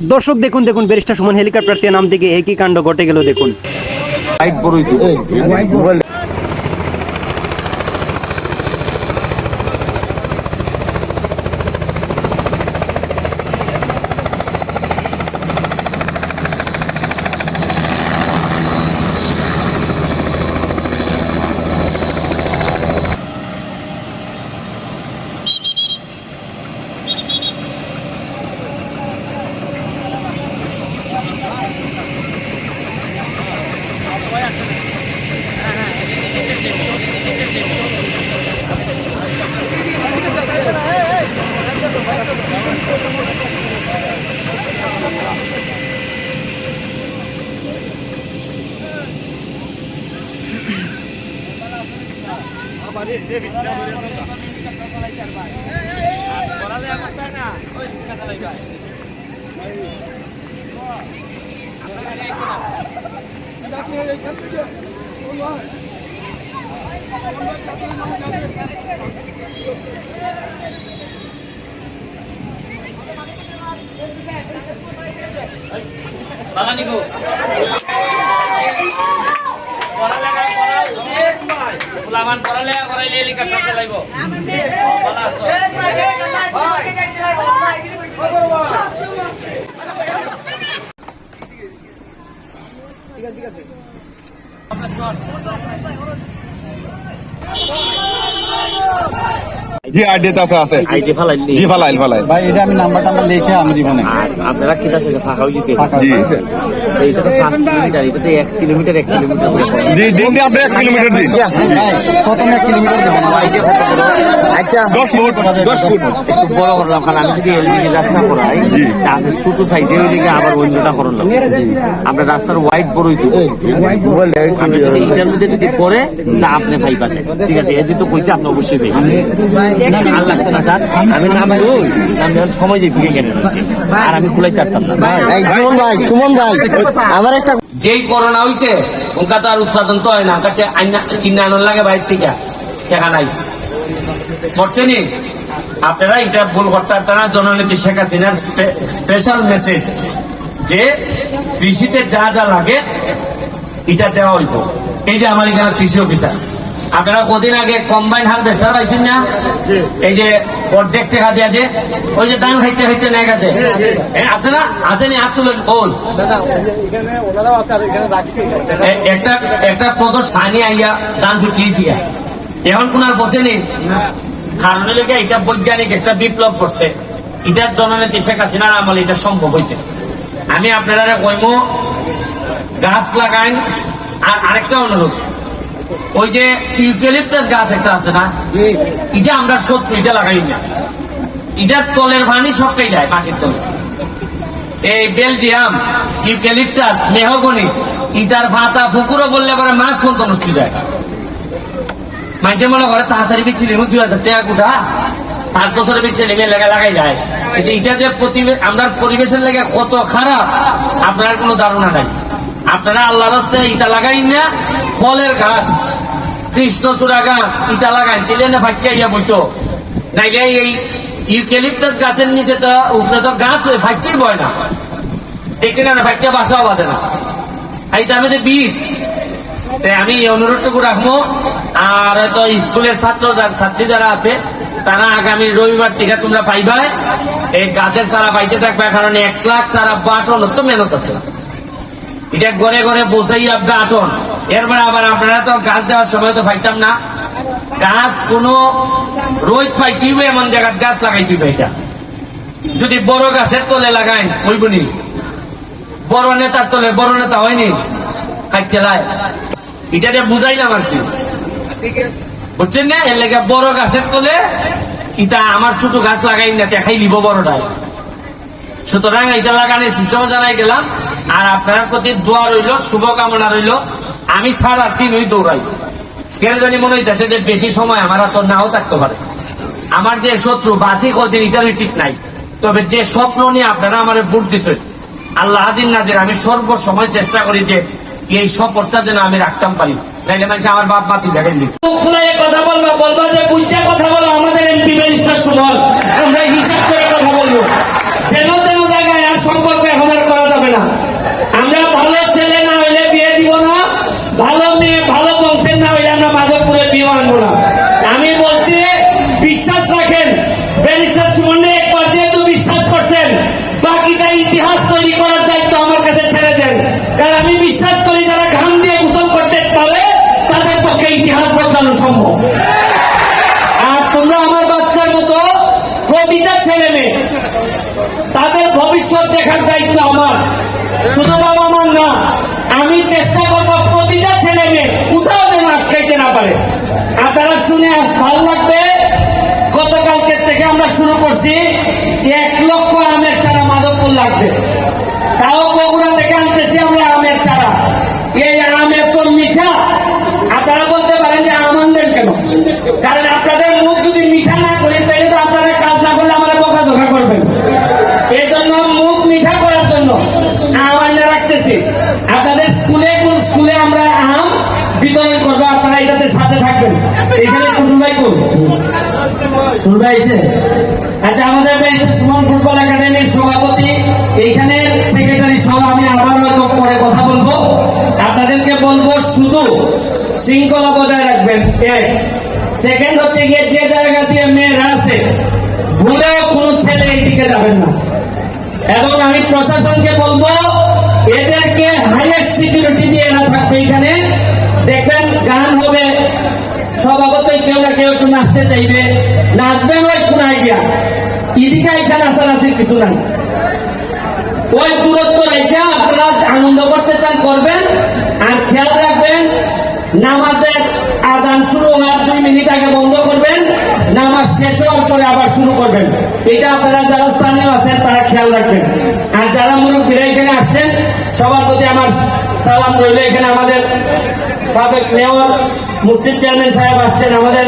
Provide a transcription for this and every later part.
দর্শক দেখুন দেখুন ব্যারিস্টার সুমন হেলিকপ্টার নাম দিকে একই কাণ্ড ঘটে গেল দেখুন লাইট বড়ই তো ফুলামান পড়ালেখা করাইলে হেলিকপ্টার চালাইব ভালো আছো জি আইডিয়া আছে আছে। আইডি ফালাইলি জি ফালাইল ফালাইল। ভাই এটা আমি নাম্বার টাম্বার লিখে আমি দিব না। আপনারা কি আছে ফাঁকা হয়ে যেতে জি। এইটা তো পাঁচ কিলোমিটার এটা তো এক কিলোমিটার এক কিলোমিটার জি দিন দিয়ে আপনি এক কিলোমিটার দিন। ভাই এক কিলোমিটার দেবেন আইডিয়া কত বড়? আচ্ছা দশ ফুট দশ ফুট। একটু বড় করলাম কারণ আমি যদি এলডিডি রাস্তা করাই আপনি ছোট সাইজে ওই দিকে আবার অন্যটা করলাম আপনার রাস্তার হোয়াইট বড়ই তো। আপনি যদি পরে তা আপনি ভাই পাচ্ছেন ঠিক আছে এই যেহেতু কইছে আপনি অবশ্যই ভাই আর লাগতো না স্যার। আমি নাম নাম সময় যে ফিরে গেলেন আর আমি খুলাই পারতাম না। এই সুমন ভাই সুমন ভাই। আমার একটা যেই করোনা হইছে ওনকা তো আর উৎপাদন তো হয় না। ওনকা কিনে আনার লাগে বাইরে থেকে। টাকা নাই। করছেনি আপনারা এটা ভুল করতে পারতেন না জননেত্রী শেখ হাসিনার স্পেশাল মেসেজ যে কৃষিতে যা যা লাগে এটা দেওয়া হইব। এই যে আমার এখানে কৃষি অফিসার আপনারা কদিন আগে কম্বাইন হারভেস্টার পাইছেন না? এই যে অর্ধেক টাকা দেওয়া ওই যে ধান খাইতে খাইতে নেয় গেছে। আছে না? আসেনি হাত তুলেন। কোল একটা একটা প্রদোষ পানি আইয়া দান ফুটিয়েছি। এখন কোন আর বসেনি কারণ লেগে এটা বৈজ্ঞানিক একটা বিপ্লব করছে। এটার জননেত্রী শেখ হাসিনার আমল এটা সম্ভব হয়েছে। আমি আপনারা কইম গাছ লাগাইন। আর আরেকটা অনুরোধ ওই যে ইউক্যালিপটাস গাছ একটা আছে না? এটা আমরা শত্রু এটা লাগাই না। এটার তলের পানি সবটাই যায় মাটির তলে। এই বেলজিয়াম ইউক্যালিপটাস মেহগনি ইটার ভাতা ফুকুরো বললে পরে মাছ পর্যন্ত নষ্ট যায় মানুষের মনে করে তাড়াতাড়ি বিচ্ছিলি দুই হাজার টাকা কুটা পাঁচ বছরের বিচ্ছিলি মেয়ে লেগে লাগাই যায়। কিন্তু এটা যে আমরা পরিবেশের লেগে কত খারাপ আপনার কোনো ধারণা নাই। আপনারা আল্লাহ রাস্তায় ইটা লাগাই না ফলের গাছ কৃষ্ণচূড়া গাছ, ইটা লাগাই দিলে না ফাঁকিয়া ইয়া বইতো। নাইলে এই ইউক্যালিপটাস গাছের নিচে তো উপরে তো গাছ ফাঁকতেই বয় না। দেখে না ফাঁকিয়া বাসাও বাঁধে না। আর এটা আমি বিষ। তাই আমি এই অনুরোধটুকু রাখব। আর হয়তো স্কুলের ছাত্র ছাত্রী যারা আছে, তারা আগামী রবিবার থেকে তোমরা পাইবা এই গাছের চারা পাইতে থাকবে, কারণ এক লাখ চারা বাটন তো মেহনত আছে এটা ঘরে ঘরে বসাই আপনি আটন। এরপরে আবার আপনারা তো গাছ দেওয়ার সময় তো পাইতাম না। গাছ কোনো রোদ পাইতেই এমন জায়গায় গাছ লাগাইতে এটা। যদি বড় গাছের তলে লাগাইন ওইগুনি বড় নেতার তলে বড় নেতা হয়নি এটা দিয়ে বুঝাইলাম আর কি। বুঝছেন না? এর লেগে বড় গাছের তলে ইটা আমার ছোট গাছ লাগাই না, দেখাই লিব বড়টাই। সুতরাং এটা লাগানোর সিস্টেম জানাই গেলাম। আর আপনার প্রতি দোয়া রইল, শুভকামনা রইল। আমি সারা দিন ওই দৌড়াই। কেন জানি মনে হইতেছে যে বেশি সময় আমার তো নাও থাকতে পারে। আমার যে শত্রু, বাসি কদিন ইটালি ঠিক নাই। তবে যে স্বপ্ন নিয়ে আপনারা আমার ভোট দিচ্ছেন আল্লাহ হাজির নাজির, আমি সর্বসময় চেষ্টা করি যে এই শপথটা যেন আমি রাখতাম পারি। নাইলে মানুষ আমার বাপ মাতি দেখেন কথা বলবা বলবা যে বুঝছে কথা বলো, আমাদের বিশ্বাস রাখেন। ব্যারিস্টার সুমনে একবার যেহেতু বিশ্বাস করছেন, বাকিটা ইতিহাস তৈরি করার দায়িত্ব আমার কাছে ছেড়ে দেন। কারণ আমি বিশ্বাস করি যারা ঘাম দিয়ে গোসল করতে পারে, তাদের পক্ষে ইতিহাস বদলানো সম্ভব। আর তোমরা আমার বাচ্চার মতো প্রতিটা ছেলে মেয়ে তাদের ভবিষ্যৎ দেখার দায়িত্ব আমার। শুধু বাবা আমার না, আমি চেষ্টা করব প্রতিটা ছেলে মেয়ে কোথাও যেন আটকাইতে না পারে। আপনারা শুনে ভালো লাগবে। শুরু করছি, এক লক্ষ আমের চারা মাধবপুর লাগবে। তাও বগুড়া থেকে আনতেছি আমরা আমের চারা। এই আম এত মিঠা। আপনারা বলতে পারেন যে আম আনবেন কেন? কারণ আপনাদের মুখ যদি মিঠা না করি, তাহলে তো আপনারা কাজ না করলে আমরা বকাঝোকা করবেন। এই জন্য মুখ মিঠা করার জন্য আম আনিয়ে রাখতেছি। আপনাদের স্কুলে কোন স্কুলে আমরা আম বিতরণ করব, আপনারা এটাতে সাথে থাকবেন। এখানে কুটুম ভাই আচ্ছা আমাদের সুমন ফুটবল একাডেমির সভাপতি, এইখানে সেক্রেটারি সহ আমি পরে কথা বলব। আপনাদেরকে বলব শুধু শৃঙ্খলা বজায় রাখবেন। এক সেকেন্ড হচ্ছে গিয়ে যে জায়গা দিয়ে মেয়েরা আছে, ভুলেও কোনো ছেলে এইদিকে যাবেন না। এবং আমি প্রশাসনকে বলব, এদেরকে হাইয়েস্ট সিকিউরিটি দিয়ে কেউ কেউ একটু নাচতে চাইবে নাচবেন ওই কোন আইডিয়া ইদিকে আইসা নাচানাচির কিছু নাই। ওই দূরত্ব রেখে আপনারা আনন্দ করতে চান, করবেন, আর খেয়াল রাখবেন, নামাজের আজান শুরু হওয়ার দুই মিনিট আগে বন্ধ করবেন, নামাজ শেষ হওয়ার পরে আবার শুরু করবেন। এটা আপনারা যারা স্থানীয় আছেন, তারা খেয়াল রাখবেন। আর যারা মুরব্বীরা এখানে আসছেন, সবার প্রতি আমার সালাম রইল। এখানে আমাদের সাবেক মেয়র মুসলিম চেয়ারম্যান সাহেব আসছেন, আমাদের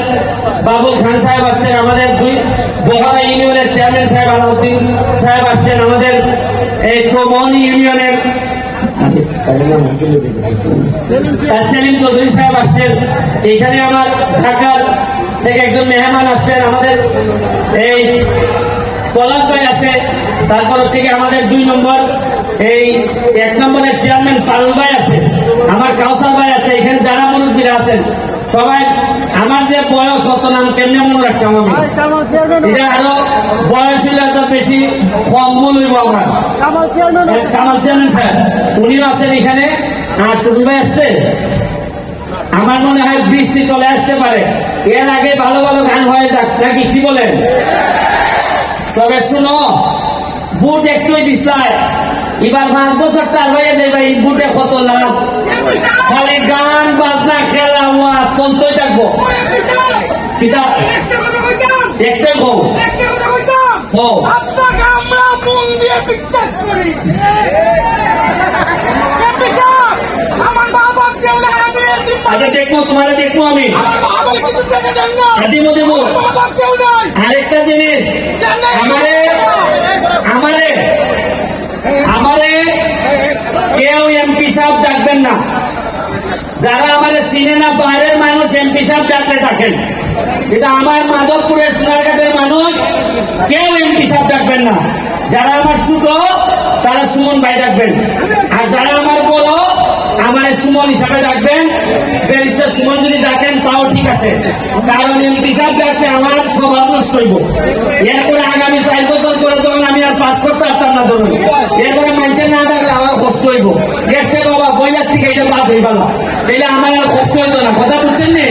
বাবুল খান সাহেব আসছেন, আমাদের দুই বহারা ইউনিয়নের চেয়ারম্যান সাহেব আলাউদ্দিন সাহেব আসছেন, আমাদের এই চৌমনি ইউনিয়নের চৌধুরী সাহেব আসছেন। এখানে আমার ঢাকার থেকে একজন মেহমান আসছেন, আমাদের এই পলাশ ভাই আছে, তারপর হচ্ছে কি আমাদের দুই নম্বর, এই এক নম্বরের চেয়ারম্যান পারুল ভাই আছে, আমার কাউসার ভাই আছে, এখানে যারা মুরব্বীরা আছেন, সবাই আমার যে বয়স হতো নাম কেমনে মনে রাখতাম আমি এটা আরও বয়স হলে তো বেশি কম বলইব আমার। কামাল চেয়ারম্যান স্যার, উনিও আছেন এখানে, আর টুটুল ভাই আসছে। আমার মনে হয় বৃষ্টি চলে আসতে পারে। এর আগে ভালো ভালো গান হয়ে যাক, নাকি কি বলেন? তবে শুনো বুট একটুই দিছলাই। এবার পাঁচ বছর তার হয়ে যাবে এই বুটে কত লাভ? খালি গান বাজনা খেলা ওয়া চলতেই থাকব। কিতা ও। আপনাকে আমরা মন দিয়ে বিশ্বাস করি এতিম আচ্ছা দেখব তোমার দেখব আমি দিব দেবো। আরেকটা জিনিস আমারে আমারে আমারে কেউ এমপি সাহেব ডাকবেন না। যারা আমারে চিনে না বাইরের মানুষ এমপি সাহেব ডাকলে ডাকেন। এটা আমার মাধবপুরের সোনারঘাটের মানুষ কেউ এমপি সাহেব ডাকবেন না। যারা আমার ছোট তারা সুমন ভাই ডাকবেন। আর যারা আমার বড় আমার সুমন হিসাবে ডাকবেন। ব্যারিস্টার সুমন যদি ডাকেন, তাও ঠিক আছে। কারণ এমপি সাহেব ডাকতে আমার স্বভাব নষ্ট হইব। এরপরে আগামী চার বছর পরে যখন আমি আর পাস করতে পারতাম না ধরুন, এরপরে মানুষের না ডাকলে আমার কষ্ট হইব। গেছে বাবা বইলার থেকে এটা বাদ হইবালা। তাইলে আমার আর কষ্ট হইতো না। কথা বুঝছেন নি?